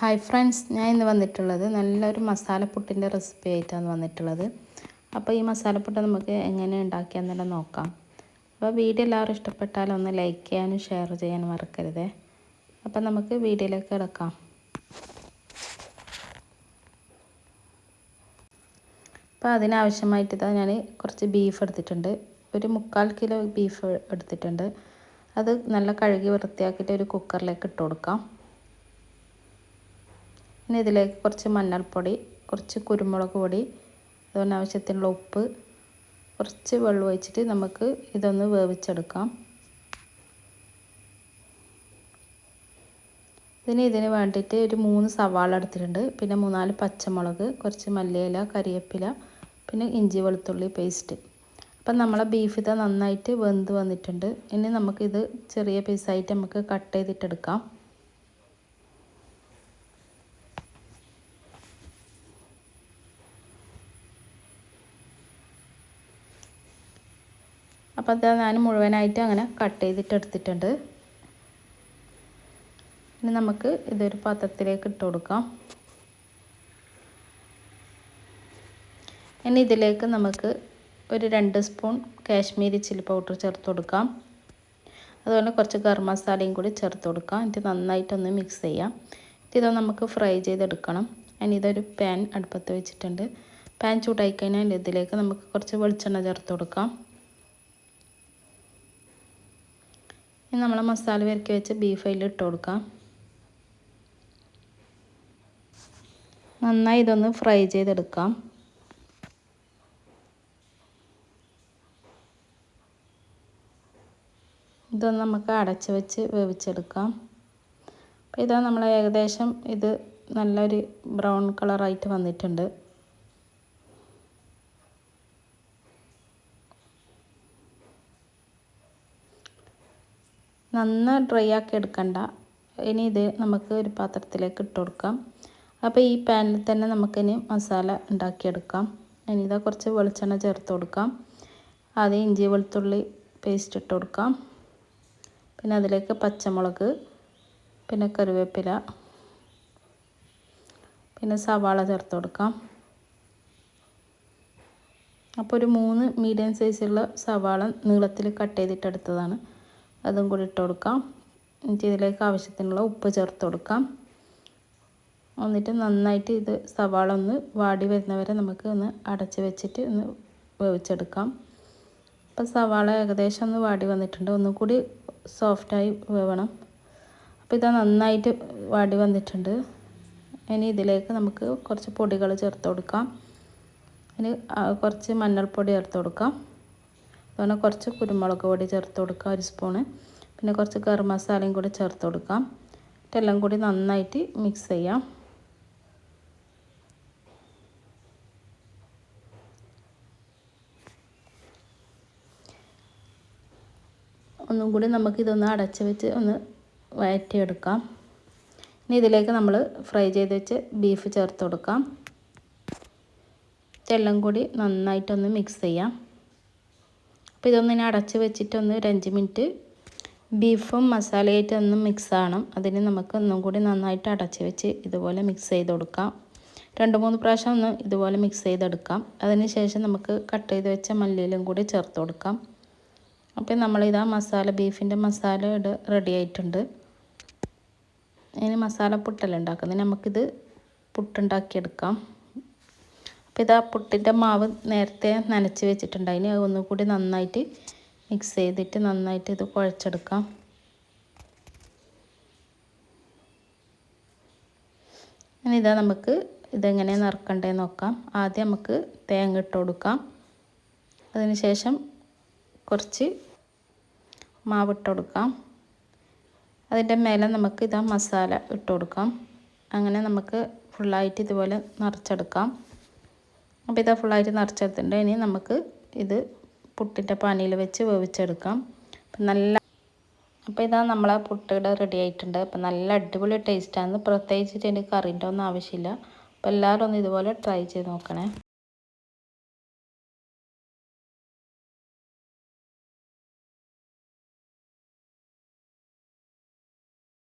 Hi friends ഞാൻ ഇന്ന് വന്നിട്ടുള്ളത് നല്ലൊരു മസാലപ്പുട്ടിന്റെ റെസിപ്പി ആയിട്ടാണ് വന്നിട്ടുള്ളത്. അപ്പോൾ ഈ മസാലപ്പുട്ട് നമുക്ക് എങ്ങനെ ഉണ്ടാക്കിയെന്നെല്ലാം നോക്കാം. അപ്പോൾ വീഡിയോ എല്ലാവരും ഇഷ്ടപ്പെട്ടാൽ ഒന്ന് ലൈക്ക് ചെയ്യാനും ഷെയർ ചെയ്യാനും മറക്കരുതേ. അപ്പോൾ നമുക്ക് വീഡിയോയിലേക്ക് കിടക്കാം. അപ്പോൾ അതിനാവശ്യമായിട്ട് ഞാൻ കുറച്ച് ബീഫ് എടുത്തിട്ടുണ്ട്. ഒരു മുക്കാൽ കിലോ ബീഫ് എടുത്തിട്ടുണ്ട്. അത് നല്ല കഴുകി വൃത്തിയാക്കിയിട്ട് ഒരു കുക്കറിലേക്ക് ഇട്ട് കൊടുക്കാം. ഇനി ഇതിലേക്ക് കുറച്ച് മഞ്ഞൾപ്പൊടി കുറച്ച് കുരുമുളക് പൊടി അതുപോലെ ആവശ്യത്തിനുള്ള ഉപ്പ് കുറച്ച് വെള്ളം ഒഴിച്ചിട്ട് നമുക്ക് ഇതൊന്ന് വേവിച്ചെടുക്കാം. ഇതിന് ഇതിന് വേണ്ടിയിട്ട് ഒരു മൂന്ന് സവാള എടുത്തിട്ടുണ്ട്. പിന്നെ മൂന്നാൽ പച്ചമുളക് കുറച്ച് മല്ലിയില കരിവേപ്പില പിന്നെ ഇഞ്ചി വെളുത്തുള്ളി പേസ്റ്റ്. അപ്പം നമ്മളെ ബീഫ് ഇത് നന്നായിട്ട് വെന്ത് വന്നിട്ടുണ്ട്. ഇനി നമുക്കിത് ചെറിയ പീസായിട്ട് നമുക്ക് കട്ട് ചെയ്തിട്ടെടുക്കാം. അപ്പോൾ അത് ഞാൻ മുഴുവനായിട്ട് അങ്ങനെ കട്ട് ചെയ്തിട്ട് എടുത്തിട്ടുണ്ട്. ഇനി നമുക്ക് ഇതൊരു പാത്രത്തിലേക്ക് ഇട്ട് കൊടുക്കാം. ഇനി ഇതിലേക്ക് നമുക്ക് ഒരു രണ്ട് സ്പൂൺ കാശ്മീരി ചില്ലി പൗഡർ ചേർത്ത് കൊടുക്കാം. അതുപോലെ കുറച്ച് ഗരം മസാലയും കൂടി ചേർത്ത് കൊടുക്കാം. എന്നിട്ട് നന്നായിട്ടൊന്ന് മിക്സ് ചെയ്യാം. ഇത് നമുക്ക് ഫ്രൈ ചെയ്തെടുക്കണം. അതിന് ഇതൊരു പാൻ അടുപ്പത്ത് വെച്ചിട്ടുണ്ട്. പാൻ ചൂടായി കഴിഞ്ഞാൽ ഇതിലേക്ക് നമുക്ക് കുറച്ച് വെളിച്ചെണ്ണ ചേർത്ത് കൊടുക്കാം. ഇനി നമ്മൾ മസാല വരക്കി വെച്ച് ബീഫ് അതിൽ ഇട്ട് കൊടുക്കാം. നന്നായി ഇതൊന്ന് ഫ്രൈ ചെയ്തെടുക്കാം. ഇതൊന്ന് നമുക്ക് അടച്ച് വെച്ച് വേവിച്ചെടുക്കാം. അപ്പോൾ ഇതാ നമ്മൾ ഏകദേശം ഇത് നല്ലൊരു ബ്രൗൺ കളറായിട്ട് വന്നിട്ടുണ്ട്. നന്നായി ഡ്രൈ ആക്കി എടുക്കണ്ട. ഇനി ഇത് നമുക്ക് ഒരു പാത്രത്തിലേക്ക് ഇട്ട് കൊടുക്കാം. അപ്പോൾ ഈ പാനിൽ തന്നെ നമുക്കിനി മസാല ഉണ്ടാക്കിയെടുക്കാം. ഇനി ഇതാ കുറച്ച് വെളിച്ചെണ്ണ ചേർത്ത് കൊടുക്കാം. ആദ്യം ഇഞ്ചി വെളുത്തുള്ളി പേസ്റ്റ് ഇട്ട് കൊടുക്കാം. പിന്നെ അതിലേക്ക് പച്ചമുളക് പിന്നെ കറിവേപ്പില പിന്നെ സവാള ചേർത്ത് കൊടുക്കാം. അപ്പോൾ ഒരു മൂന്ന് മീഡിയം സൈസുള്ള സവാള നീളത്തിൽ കട്ട് ചെയ്തിട്ടെടുത്തതാണ് അതും കൂടി ഇട്ട് കൊടുക്കാം. എന്നിട്ട് ഇതിലേക്ക് ആവശ്യത്തിനുള്ള ഉപ്പ് ചേർത്ത് കൊടുക്കാം. എന്നിട്ട് നന്നായിട്ട് ഇത് സവാള ഒന്ന് വാടി വരുന്നവരെ നമുക്ക് ഒന്ന് അടച്ച് വെച്ചിട്ട് ഒന്ന് വേവിച്ചെടുക്കാം. അപ്പോൾ സവാള ഏകദേശം ഒന്ന് വാടി വന്നിട്ടുണ്ട്. ഒന്നും കൂടി സോഫ്റ്റായി വേവണം. അപ്പോൾ ഇത് നന്നായിട്ട് വാടി വന്നിട്ടുണ്ട്. ഇനി ഇതിലേക്ക് നമുക്ക് കുറച്ച് പൊടികൾ ചേർത്ത് കൊടുക്കാം. ഇനി കുറച്ച് മഞ്ഞൾപ്പൊടി ചേർത്ത് കൊടുക്കാം. അതുപോലെ കുറച്ച് കുരുമുളക് പൊടി ചേർത്ത് കൊടുക്കാം ഒരു സ്പൂണ് പിന്നെ കുറച്ച് ഗരം മസാലയും കൂടി ചേർത്ത് കൊടുക്കാം എല്ലാം കൂടി നന്നായിട്ട് മിക്സ് ചെയ്യാം. ഒന്നും കൂടി നമുക്കിതൊന്ന് അടച്ച് വെച്ച് ഒന്ന് വഴറ്റിയെടുക്കാം. ഇനി ഇതിലേക്ക് നമ്മൾ ഫ്രൈ ചെയ്ത് വെച്ച് ബീഫ് ചേർത്ത് കൊടുക്കാം. എല്ലാം കൂടി നന്നായിട്ടൊന്ന് മിക്സ് ചെയ്യാം. അപ്പോൾ ഇതൊന്നിനെ അടച്ച് വെച്ചിട്ടൊന്ന് ഒരു അഞ്ച് മിനിറ്റ് ബീഫും മസാലയായിട്ട് ഒന്ന് മിക്സ് ആകണം അതിന് നമുക്ക് ഒന്നും കൂടി നന്നായിട്ട് അടച്ച് വെച്ച് ഇതുപോലെ മിക്സ് ചെയ്ത് കൊടുക്കാം. രണ്ട് മൂന്ന് പ്രാവശ്യം ഒന്ന് ഇതുപോലെ മിക്സ് ചെയ്തെടുക്കാം അതിന് ശേഷം നമുക്ക് കട്ട് ചെയ്ത് വെച്ച മല്ലിയിലും കൂടി ചേർത്ത് കൊടുക്കാം. അപ്പോൾ നമ്മളിതാ മസാല ബീഫിന്റെ മസാല ഇട റെഡി ആയിട്ടുണ്ട്. ഇനി മസാല പുട്ടല്ല ഉണ്ടാക്കുന്നത്? നമുക്കിത് പുട്ടുണ്ടാക്കിയെടുക്കാം. അപ്പോൾ ഇതാ പുട്ടിന്റെ മാവ് നേരത്തെ നനച്ച് വെച്ചിട്ടുണ്ട്. അതിന് ഒന്നുകൂടി നന്നായിട്ട് മിക്സ് ചെയ്തിട്ട് നന്നായിട്ട് ഇത് കുഴച്ചെടുക്കാം. ഇനി ഇതാ നമുക്ക് ഇതെങ്ങനെ നിറക്കണ്ടേ നോക്കാം. ആദ്യം നമുക്ക് തേങ്ങ ഇട്ട് കൊടുക്കാം. അതിനുശേഷം കുറച്ച് മാവ് ഇട്ട് കൊടുക്കാം. അതിന്റെ മേലെ നമുക്ക് ഇതാ മസാല ഇട്ട് കൊടുക്കാം. അങ്ങനെ നമുക്ക് ഫുള്ളായിട്ട് ഇതുപോലെ നിറച്ചെടുക്കാം. അപ്പോൾ ഇതാ ഫുള്ളായിട്ട് നിറച്ചെടുത്തിട്ടുണ്ട്. ഇനി നമുക്ക് ഇത് പുട്ടിന്റെ പാനിയിൽ വെച്ച് വേവിച്ചെടുക്കാം. അപ്പം നല്ല അപ്പോൾ ഇതാ നമ്മളെ പുട്ടിയുടെ റെഡി ആയിട്ടുണ്ട്. അപ്പം നല്ല അടിപൊളി ടേസ്റ്റാണ് പ്രത്യേകിച്ചിട്ട് എനിക്ക് കറിന്റെ ഒന്നും ആവശ്യമില്ല. അപ്പോൾ എല്ലാവരും ഒന്ന് ഇതുപോലെ ട്രൈ ചെയ്ത് നോക്കണേ.